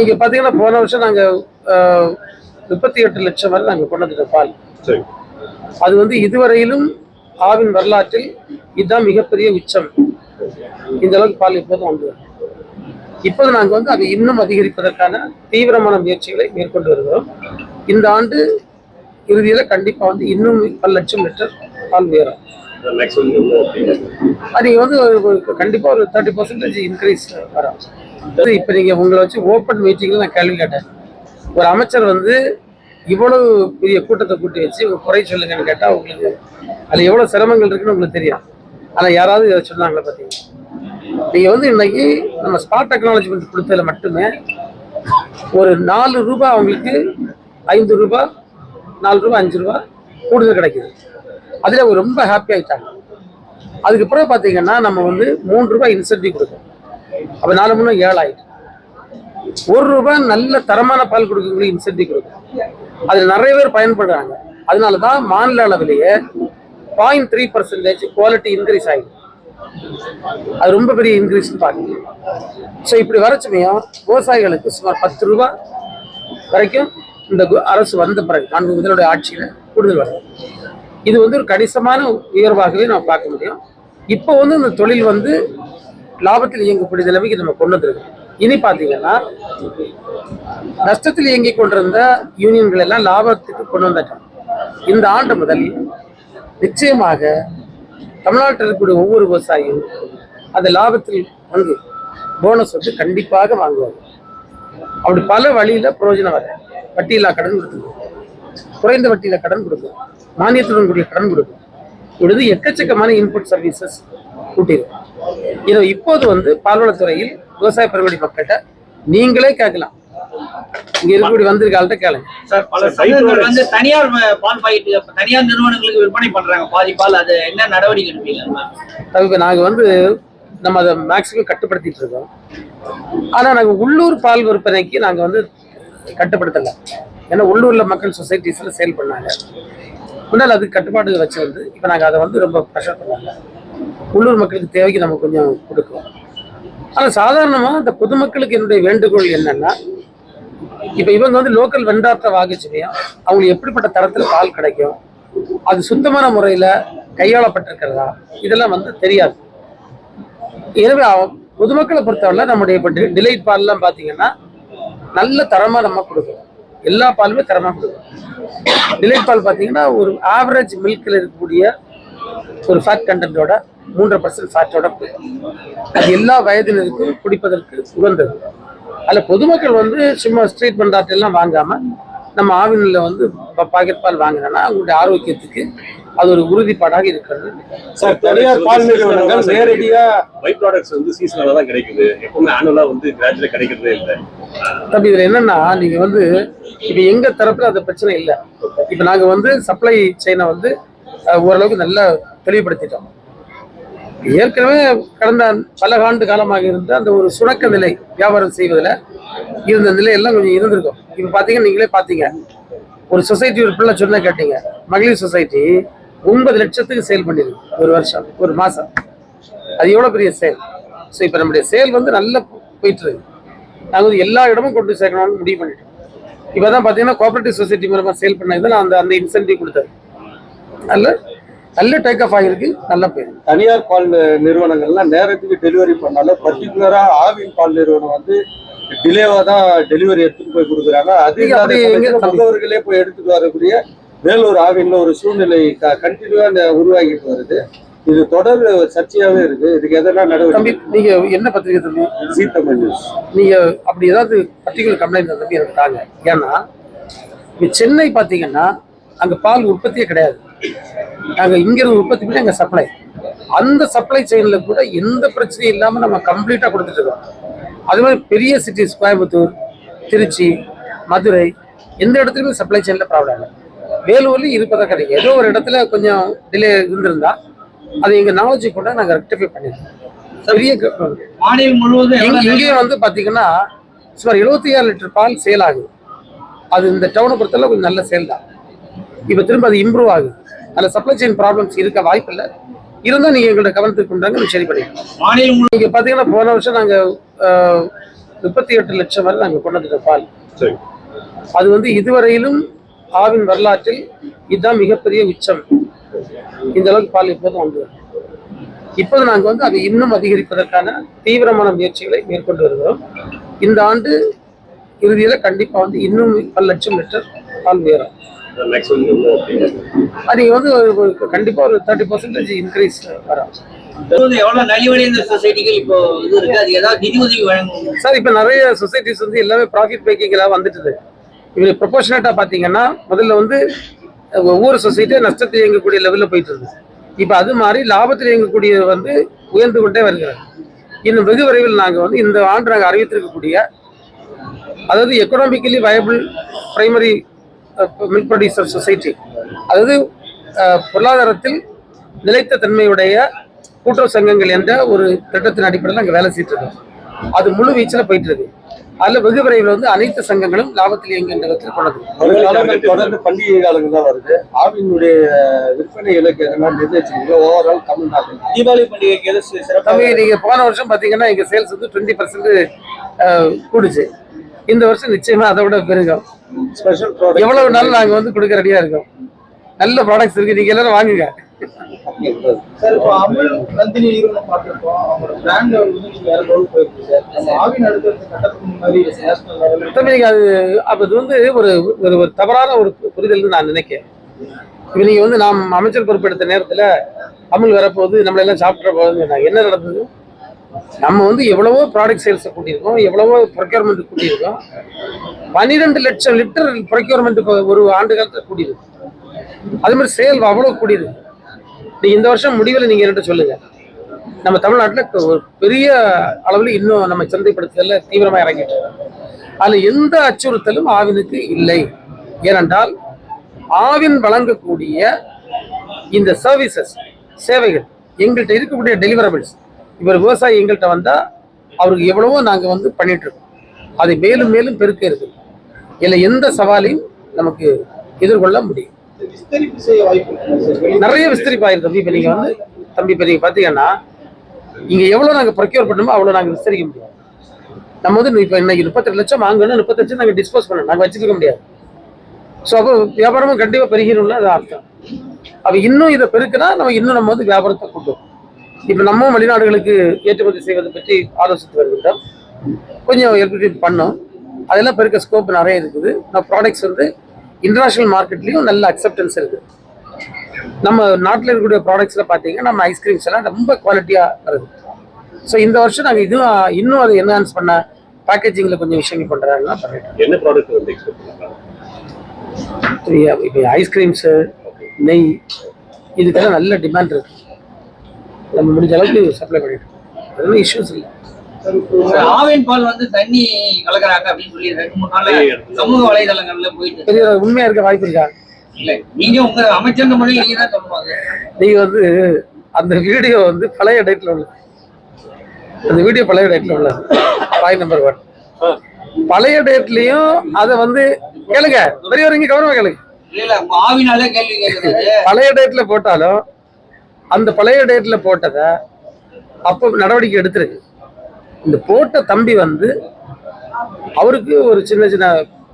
நீங்க பாத்தீங்கன்னா போன வருஷம் நாங்க முப்பத்தி எட்டு லட்சம் வரை நாங்க கொண்டு வந்துட்டோம் பால் அது வந்து இதுவரையிலும் ஆவின் வரலாற்றில் இதுதான் மிகப்பெரிய உச்சம். இந்த அளவுக்கு பால் இப்போதும் வந்து இப்போது நாங்க வந்து அதை இன்னும் அதிகரிப்பதற்கான தீவிரமான முயற்சிகளை மேற்கொண்டு வருகிறோம். இந்த ஆண்டு இறுதியில கண்டிப்பா வந்து இன்னும் பல லட்சம் லிட்டர் பால் உயரும். அது வந்து கண்டிப்பா ஒரு தேர்ட்டி பர்சன்டேஜ் இன்க்ரீஸ் வரும். இப்ப நீங்க உங்களை வச்சு ஓப்பன் மீட்டிங்ல நான் கேள்வி கேட்டேன். ஒரு அமைச்சர் வந்து இவ்வளவு பெரிய கூட்டத்தை கூட்டி வச்சு குறை சொல்லுங்கன்னு கேட்டா உங்களுக்கு அதுல எவ்வளவு சிரமங்கள் இருக்குன்னு உங்களுக்கு தெரியும். ஆனா யாராவது இதை சொன்னாங்களே பாத்தீங்க நீங்க வந்து இன்னைக்கு நம்ம ஸ்பாட் டெக்னாலஜி கொடுத்ததுல மட்டுமே ஒரு நாலு ரூபாய் அவங்களுக்கு ஐந்து ரூபாய் நாலு ரூபாய் அஞ்சு ரூபாய் கூடுதல் கிடைக்குது. அதுல அவங்க ரொம்ப ஹாப்பி ஆயிட்டாங்க. அதுக்கப்புறம் பார்த்தீங்கன்னா நம்ம வந்து மூன்று ரூபாய் இன்சென்டிவ் கொடுக்கணும். அப்போ நாலு மூணு ஏழு ஒரு ரூபாய் நல்ல தரமான பால் கொடுக்கக்கூடிய இன்சென்டிவ் கொடுக்கும். அதில் நிறைய பேர் பயன்படுறாங்க. அதனால தான் மாநில அளவிலேயே point three percentage quality increase ஆகிடும் அது ரொம்ப பெரிய இன்க்ரீஸ்னு பார்க்கணும். ஸோ இப்படி வர சமயம் விவசாயிகளுக்கு சுமார் பத்து ரூபாய் வரைக்கும் இந்த கு- அரசு வந்த பிறகு நான்கு முதலுடைய ஆட்சியில் கூடுதல் வரும். இது வந்து ஒரு கணிசமான உயர்வாகவே நம்ம பார்க்க முடியும். இப்போ வந்து இந்த தொழில் வந்து லாபத்தில் இயங்கக்கூடிய நிலைமைக்கு நம்ம கொண்டு வந்திருக்கோம். இனி பார்த்தீங்கன்னா நஷ்டத்தில் இயங்கிக் கொண்டிருந்த யூனியன்கள் எல்லாம் லாபத்துக்கு கொண்டு வந்துட்டோம் இந்த ஆண்டு முதல் நிச்சயமாக தமிழ்நாட்டில் இருக்கக்கூடிய ஒவ்வொரு விவசாயியும் அந்த லாபத்தில் வந்து போனஸ் வந்து கண்டிப்பாக வாங்குவாங்க. அப்படி பல வழியில பிரயோஜனம் வர வட்டியில்லா கடன் கொடுக்குது குறைந்த வட்டியில கடன் கொடுக்கும் மானியத்துடன் கூடிய கடன் கொடுக்கும் இப்பொழுது எக்கச்சக்கமான இன்புட் சர்வீசஸ் கூட்டியிருக்கும் இதை இப்போது வந்து பால்வளத்துறையில் விவசாய பெருங்குடி மக்கள்கிட்ட நீங்களே கேட்கலாம். இங்க இருக்கக்கூடிய வந்திருக்க ஆள்கிட்ட கேளுங்க. சார் பல சங்கங்கள் வந்து தனியார் பால் பாக்கெட் தனியார் நிறுவனங்களுக்கு விற்பனை பண்றாங்க. பாதி பால் அது என்ன நடவடிக்கை எடுப்பீங்க? இப்போ நாங்க வந்து நம்ம அதை மேக்ஸிமம் கட்டுப்படுத்திட்டு இருக்கோம். ஆனா நாங்க உள்ளூர் பால் விற்பனைக்கு நாங்க வந்து கட்டுப்படுத்தல. ஏன்னா உள்ளூர்ல மக்கள் சொசைட்டிஸ்ல சேல் பண்ணாங்க. முன்னால் அதுக்கு கட்டுப்பாடு வச்சு வந்து இப்போ நாங்க அதை வந்து ரொம்ப ப்ரெஷர் பண்ணாங்க உள்ளூர் மக்களுக்கு தேவைக்கு நம்ம கொஞ்சம் கொடுக்குறோம் ஆனால் சாதாரணமாக இந்த பொதுமக்களுக்கு என்னுடைய வேண்டுகோள் என்னன்னா இப்போ இவங்க வந்து லோக்கல் வெண்டார்ட்ட வாங்கிச்சுமையா அவங்களுக்கு எப்படிப்பட்ட தரத்தில் பால் கிடைக்கும்? அது சுத்தமான முறையில் கையாளப்பட்டிருக்கிறதா? இதெல்லாம் வந்து தெரியாது. எனவே பொதுமக்களை பொறுத்தவரை நம்முடைய இப்போ டிலைட் பால்லாம் பார்த்தீங்கன்னா நல்ல தரமாக நம்ம கொடுக்குறோம் எல்லா பாலுமே தரமாக கொடுக்குறோம் டிலைட் பால் பார்த்தீங்கன்னா ஒரு ஆவரேஜ் மில்கில் இருக்கக்கூடிய ஒரு ஃபேட் கண்டென்ட்டோட மூன்றரை பர்சன்ட் ஃபேட்டோட அது எல்லா வயதினருக்கும் குடிப்பதற்கு உகந்தது. அதில் பொதுமக்கள் வந்து சும்மா ஸ்ட்ரீட் பண்டாட் எல்லாம் வாங்காம நம்ம ஆவினில் வந்து பாக்கெட் பால் வாங்கினோன்னா அவங்களுடைய ஆரோக்கியத்துக்கு அது ஒரு உறுதிப்பாடாக இருக்கிறது. சார் தனியார் பால் நிறுவனங்கள் நேரடியா பை ப்ராடக்ட்ஸ் வந்து சீசனால தான் கிடைக்குது. எப்பவுமே ஆனுவலா வந்து கிராஜுவலா கிடைக்கிறதே இல்லை. தம்பி இதுல என்னன்னா நீங்க வந்து இப்ப எங்க தரப்புல அந்த பிரச்சனை இல்ல. இப்ப நாங்க வந்து சப்ளை செயினை வந்து ஓரளவுக்கு நல்லா தெளிவுபடுத்திட்டோம். ஏற்கனவே கடந்த பல ஆண்டு காலமாக இருந்த அந்த ஒரு சுணக்க நிலை வியாபாரம் செய்வதில் இருந்த நிலை எல்லாம் கொஞ்சம் இருந்திருக்கும். இப்போ பார்த்தீங்கன்னா நீங்களே பார்த்தீங்க. ஒரு சொசைட்டி ஒரு பிள்ளை சொன்ன கேட்டீங்க. மகளிர் சொசைட்டி ஒன்பது லட்சத்துக்கு சேல் பண்ணிருக்கு ஒரு வருஷம் ஒரு மாதம். அது எவ்வளோ பெரிய சேல்? ஸோ இப்போ நம்முடைய சேல் வந்து நல்லா போயிட்டு இருக்கு நாங்கள் வந்து எல்லா இடமும் கொண்டு சேர்க்கணும்னு முடிவு பண்ணிட்டோம். இப்போ தான் பார்த்தீங்கன்னா கோஆபரேட்டிவ் சொசைட்டி மூலமாக சேல் பண்ணது நான் அந்த அந்த இன்சென்டிவ் கொடுத்தது நல்ல நல்ல டேக் ஆஃப் ஆகிருக்கு நல்ல பேர். தனியார் பால் நிறுவனங்கள்லாம் நேரத்துக்கு டெலிவரி பண்ணாலும் பர்டிகுலரா ஆவின் பால் நிறுவனம் வந்து டிலேவா தான் டெலிவரி எடுத்துட்டு போய் கொடுக்குறாங்க. அது? முகவர்களே போய் எடுத்துட்டு வரக்கூடிய வேலூர் ஆவின்ல ஒரு சூழ்நிலை கண்டினியூவா உருவாகிட்டு வருது. இது தொடர் சர்ச்சையாவே இருக்கு. இதுக்கு எதனா நடவடிக்கை நீங்க என்ன பத்திரிகை தம்பி? சீத்தமிழ் நியூஸ் நீங்க அப்படி ஏதாவது பர்டிகுலர் கம்ப்ளைண்ட் தம்பி எனக்கு தாங்க. ஏன்னா சென்னை பார்த்தீங்கன்னா அங்க பால் உற்பத்தியே கிடையாது. நாங்க இங்க இருந்து உற்பத்தி பண்ணி அங்க சப்ளை அந்த சப்ளை செயின்ல கூட எந்த பிரச்சனையும் இல்லாம நம்ம கம்ப்ளீட்டா கொடுத்துட்டு இருக்கோம். அது மாதிரி பெரிய சிட்டிஸ் கோயம்புத்தூர் திருச்சி மதுரை எந்த இடத்துலையுமே சப்ளை செயின்ல ப்ராப்ளம் இல்லை. வேலூர்லயும் இருப்பதா கிடைக்கும் ஏதோ ஒரு இடத்துல கொஞ்சம் டிலே இருந்திருந்தா அதை எங்க நாலேஜ் கூட நாங்க ரெக்டிஃபை பண்ணிருக்கோம் பெரிய மாநிலம் முழுவதும் இங்க- எவ்வளவு இங்கே வந்து பாத்தீங்கன்னா சுமார் 76 ஆறு லிட்டர் பால் சேல் ஆகுது. அது இந்த டவுனை பொறுத்தவரை கொஞ்சம் நல்ல சேல் தான். இப்போ திரும்ப அது இம்ப்ரூவ் ஆகுது. அதில் சப்ளை செயின் ப்ராப்ளம்ஸ் இருக்க வாய்ப்பு இல்லை இருந்தால் நீங்கள் எங்களோட கவனத்துக்கு கொண்டாங்க சரி பண்ணிக்கலாம். மாநிலம் நீங்கள் பார்த்தீங்கன்னா போன வருஷம் நாங்கள் முப்பத்தி எட்டு லட்சம் வரை நாங்கள் கொண்டு வந்துட்டோம் பால் அது வந்து இதுவரையிலும் ஆவின் வரலாற்றில் இதுதான் மிகப்பெரிய உச்சம். இந்த அளவுக்கு பால் இப்போதும் வந்து இப்போது நாங்கள் வந்து அதை இன்னும் அதிகரிப்பதற்கான தீவிரமான முயற்சிகளை மேற்கொண்டு வருகிறோம். இந்த ஆண்டு இறுதியில் கண்டிப்பாக வந்து இன்னும் பல லட்சம் லிட்டர் பால் உயரும். மேக்ஸிமம் எவ்வளோ அப்படின்னு அது வந்து ஒரு- ஒரு கண்டிப்பாக ஒரு தேர்ட்டி பர்சன்டேஜ் இன்க்ரீஸ் வரும். எவ்வளவு நலிவடைந்த சொசைட்டிகள் இப்போ இது இருக்கு? அது ஏதாவது நிதி உதவி வழங்கும். சார் இப்போ நிறைய சொசைட்டிஸ் வந்து எல்லாமே ப்ராஃபிட் மேக்கிங்காக வந்துட்டுது. இவர் ப்ரொபோஷனேட்டாக பார்த்தீங்கன்னா முதல்ல வந்து ஒவ்வொரு சொசைட்டியும் நஷ்டத்தில் இயங்கக்கூடிய லெவலில் போயிட்டு இருந்தது இப்போ அது மாதிரி லாபத்தில் இயங்கக்கூடிய வந்து உயர்ந்து கொண்டே வருகிறது. இன்னும் வெகு விரைவில் நாங்கள் வந்து இந்த ஆண்டு நாங்கள் அறிவித்திருக்கக்கூடிய அதாவது economically viable primary milk producer society அதாவது பொருளாதாரத்தில் நிலைத்த தன்மையுடைய கூட்டுறவு சங்கங்கள் என்ற ஒரு திட்டத்தின் அடிப்படையில் நாங்கள் வேலை செய்யிட்டு இருக்கோம். அது முழு வீச்சில் போயிட்டு இருக்கு அதில் வெகு விரைவில் வந்து அனைத்து சங்கங்களும் லாபத்தில் இயங்குகின்ற விதத்தில் காலங்கள் தொடர்ந்து பண்டிகை காலங்கள் தான் வருது. ஆவினுடைய விற்பனை இலக்கு நிர்ணயிச்சிருக்கீங்க ஓவரால் தமிழ்நாட்டில் தீபாவளி பண்டிகைக்கு எது சிறப்பாக நீங்கள் போன வருஷம் பார்த்தீங்கன்னா எங்கள் சேல்ஸ் வந்து டுவெண்ட்டி பர்சன்ட் கூடுச்சு. இந்த வருஷம் நிச்சயமாக அதை விட பெருகும். ஸ்பெஷல் எவ்வளவு நாள் நாங்கள் வந்து கொடுக்க ரெடியாக இருக்கோம். நல்ல ப்ராடக்ட்ஸ் இருக்கு. நீங்கள் எல்லாரும் வாங்குங்க. சார் இப்போ அமுல் நந்தினி நிறுவனம் பார்த்திருக்கோம் அவங்களோட பிராண்ட் வந்து நீங்க வேற லெவல் போயிருக்கு சார் நம்ம ஆவின் அடுத்த கட்டத்துக்கு முன்னாடி நேஷனல் லெவலில் தம்பி நீங்க அது அப்ப அது வந்து ஒரு ஒரு தவறான ஒரு புரிதல்னு நான் நினைக்கிறேன். இப்போ நீங்க வந்து நாம் அமைச்சர் பொறுப்பெடுத்த நேரத்துல அமுல் வரப்போகுது நம்மள எல்லாம் சாப்பிட்ற போகுது என்ன நடந்தது? நம்ம வந்து எவ்வளவோ ப்ராடக்ட் சேல்ஸை கூட்டியிருக்கோம் எவ்வளவோ ப்ரொக்யூர்மெண்ட் கூட்டியிருக்கோம். பன்னிரெண்டு லட்சம் லிட்டர் ப்ரொக்யூர்மெண்ட் ஒரு ஆண்டு காலத்தில் கூட்டியிருக்கோம் அதே மாதிரி சேல் அவ்வளோ கூடியிருக்கு. நீ இந்த வருஷம் முடிவில் நீங்க என்கிட்ட சொல்லுங்க. நம்ம தமிழ்நாட்டில் ஒரு பெரிய அளவில் இன்னும் நம்ம சந்தைப்படுத்துதலில் தீவிரமாக இறங்கிட்டு அதில் எந்த அச்சுறுத்தலும் ஆவினுக்கு இல்லை. ஏனென்றால் ஆவின் வழங்கக்கூடிய இந்த சர்வீசஸ் சேவைகள் எங்கள்கிட்ட இருக்கக்கூடிய டெலிவரபிள்ஸ் இவர் விவசாயி எங்கள்கிட்ட வந்தால் அவருக்கு எவ்வளவோ நாங்கள் வந்து பண்ணிகிட்ருக்கோம் இருக்கோம் அதை மேலும் மேலும் பெருக்க இருக்கு இல்லை எந்த சவாலையும் நமக்கு எதிர்கொள்ள முடியும். நிறைய விஸ்தரிப்பாயிருக்கு தம்பி இப்போ நீங்கள் வந்து தம்பி இப்போ நீங்கள் பார்த்தீங்கன்னா இங்கே எவ்வளோ நாங்கள் ப்ரொக்யூர் பண்ணணுமோ அவ்வளோ நாங்கள் விஸ்தரிக்க முடியும். நம்ம வந்து இப்போ இன்னைக்கு முப்பத்தெட்டு லட்சம் வாங்கணும் முப்பத்தஞ்சு நாங்கள் டிஸ்போஸ் பண்ணணும். நாங்கள் வச்சுருக்க முடியாது. ஸோ அப்போ வியாபாரமும் கண்டிப்பாக பெருகிடும்ல அது அர்த்தம். அப்போ இன்னும் இதை பெருக்கினா நம்ம இன்னும் நம்ம வந்து வியாபாரத்தை கூட்டும் இப்போ நம்ம வெளிநாடுகளுக்கு ஏற்றுமதி செய்வது பற்றி ஆலோசித்து வருகின்றோம். கொஞ்சம் ஏற்படுத்தி பண்ணோம். அதெல்லாம் பெருக்க ஸ்கோப் நிறைய இருக்குது. நம்ம ப்ராடக்ட்ஸ் வந்து இன்டர்நேஷனல் மார்க்கெட்லேயும் நல்ல அக்செப்டன்ஸ் இருக்குது நம்ம நாட்டில் இருக்கக்கூடிய ப்ராடக்ட்ஸில் பார்த்தீங்கன்னா நம்ம ஐஸ்கிரீம்ஸ் எல்லாம் ரொம்ப குவாலிட்டியாக வருது. ஸோ இந்த வருஷம் நாங்கள் இதுவும் இன்னும் அதை என்ஹான்ஸ் பண்ண பேக்கேஜிங்கில் கொஞ்சம் விஷயங்கள் பண்ணுறாங்கன்னா பண்ணிட்டோம் என்ன ப்ராடக்ட் வந்து இப்போ ஐஸ்கிரீம்ஸு நெய் இதுக்கெல்லாம் நல்ல டிமாண்ட் இருக்கு. நம்ம முடிஞ்ச அளவுக்கு சப்ளை பண்ணிட்டோம் அதெல்லாம் இஷ்யூஸ் இல்லை. ஆவின் பால் வந்து தண்ணி கலக்குறாங்க அப்படின்னு சொல்லி ரெண்டு மூணு நாள்ல சமூக வலைதளங்கள்ல போயிட்டு இருக்க. வாய்ப்பு இருக்கா? இல்ல நீங்க உங்க அமைச்சர் முறையில் நீங்க தான் சொல்லுவாங்க நீங்கள் வந்து அந்த வீடியோ வந்து பழைய டேட்டில் உள்ளது. அந்த வீடியோ பழைய டேட்டில் உள்ளது. பாய் நம்பர் ஒன் பழைய டேட்லேயும் அதை வந்து கேளுங்க. பெரியவங்க கவனமாக கேளுங்க. இல்ல ஆவினாலே கேள்வி கேட்கறது பழைய டேட்ல போட்டாலும் அந்த பழைய டேட்ல போட்டதை அப்போ நடவடிக்கை எடுத்திருக்கு. இந்த போட்ட தம்பி வந்து அவருக்கு ஒரு சின்ன சின்ன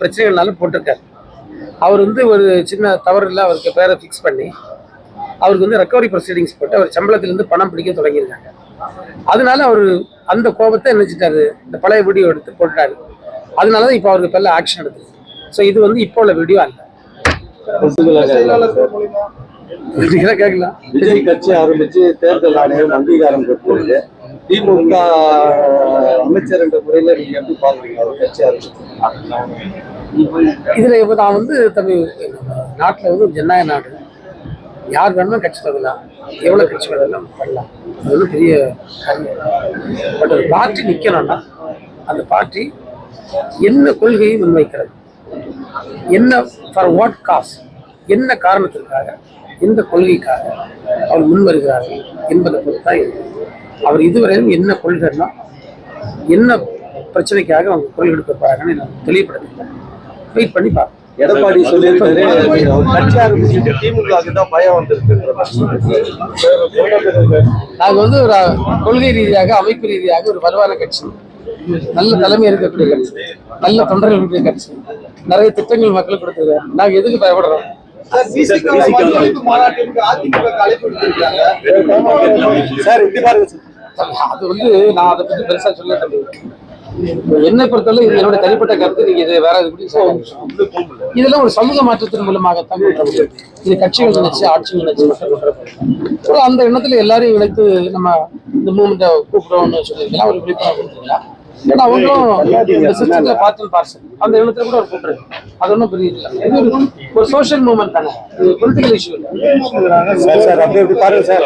பிரச்சனைகள்னால போட்டிருக்காரு. அவர் வந்து ஒரு சின்ன தவறுல அவருக்கு பேரை ஃபிக்ஸ் பண்ணி அவருக்கு வந்து ரெக்கவரி ப்ரொசீடிங்ஸ் போட்டு அவர் சம்பளத்திலேருந்து பணம் பிடிக்க தொடங்கியிருக்காங்க. அதனால அவர் அந்த கோபத்தை என்ன செஞ்சிட்டாரு இந்த பழைய வீடியோ எடுத்து போட்டுட்டாரு. அதனால தான் இப்போ அவருக்கு பேரில் ஆக்ஷன் எடுத்துருக்கு ஸோ இது வந்து இப்போ உள்ள வீடியோ அல்ல. கேட்கலாம் விஜய் கட்சி ஆரம்பிச்சு தேர்தல் ஆணையம் அங்கீகாரம் பெற்றிருக்கு திமுக அமைச்சர் என்ற முறையில நீங்க எப்படி பாக்குறீங்க அவர் கட்சி ஆரம்பிச்சு இதுல இப்போ நான் வந்து தம்பி நாட்டில் வந்து ஜனநாயக நாடு. யார் வேணுமோ கட்சி தொடங்கலாம். எவ்வளோ கட்சி வேணாலும் பண்ணலாம். அது வந்து பெரிய பட் ஒரு பார்ட்டி நிற்கணும்னா அந்த பார்ட்டி என்ன கொள்கையை முன்வைக்கிறது? என்ன ஃபார் வாட் காஸ் என்ன காரணத்திற்காக? எந்த கொள்கைக்காக அவர் முன் வருகிறார்கள் என்பதை பொறுத்து தான். அவர் இதுவரையிலும் என்ன கொள்கைன்னா என்ன பிரச்சனைக்காக அவங்க கொள்கை எடுக்க போறாங்கன்னு எனக்கு வெயிட் பண்ணி பார்ப்போம் எடப்பாடி சொல்லியிருக்காரு அவர் கட்சி ஆரம்பிச்சுட்டு திமுகவுக்கு தான் பயம் வந்திருக்குன்ற மாதிரி நாங்கள் வந்து ஒரு கொள்கை ரீதியாக அமைப்பு ரீதியாக ஒரு வலுவான கட்சி. நல்ல தலைமை இருக்கக்கூடிய கட்சி. நல்ல தொண்டர்கள் இருக்கக்கூடிய கட்சி. நிறைய திட்டங்கள் மக்களுக்கு கொடுத்துருக்காங்க நாங்க எதுக்கு பயப்படுறோம்? அது வந்து நான் அதை பத்தி பெருசா சொல்ல என்னை பொறுத்தவரை இது என்னோட தனிப்பட்ட கருத்து நீங்க இது வேற இதெல்லாம் ஒரு சமூக மாற்றத்தின் மூலமாகத்தான். இது கட்சிகள் நினைச்சு ஆட்சிகள் நினைச்சு மட்டும் அந்த எண்ணத்துல எல்லாரையும் இணைத்து நம்ம இந்த மூமெண்ட்டை கூப்பிடுவோம்னு சொல்லியிருக்கலாம் ஒரு விழிப்புணர்வு கொடுத்துருக்கலாம் ஏன்னா அவங்களும் இந்த பார்த்து பார்சல் அந்த எண்ணத்துல கூட ஒரு கூப்பிடுறது அது ஒன்றும் பெரிய இல்லை. ஒரு- சோஷியல் மூவ்மெண்ட் தானே. பொலிட்டிக்கல் இஷ்யூ இல்லை. சார் சார் அப்படியே இப்படி பாருங்க சார்.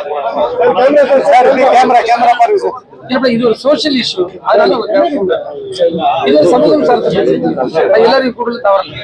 சார் இப்படி கேமரா கேமரா பாருங்க சார். இல்ல, இது ஒரு சோஷியல் இஷ்யூ அதனால. இது ஒரு சமூகம் சார்ந்த எல்லாரையும் கூடல தவறல.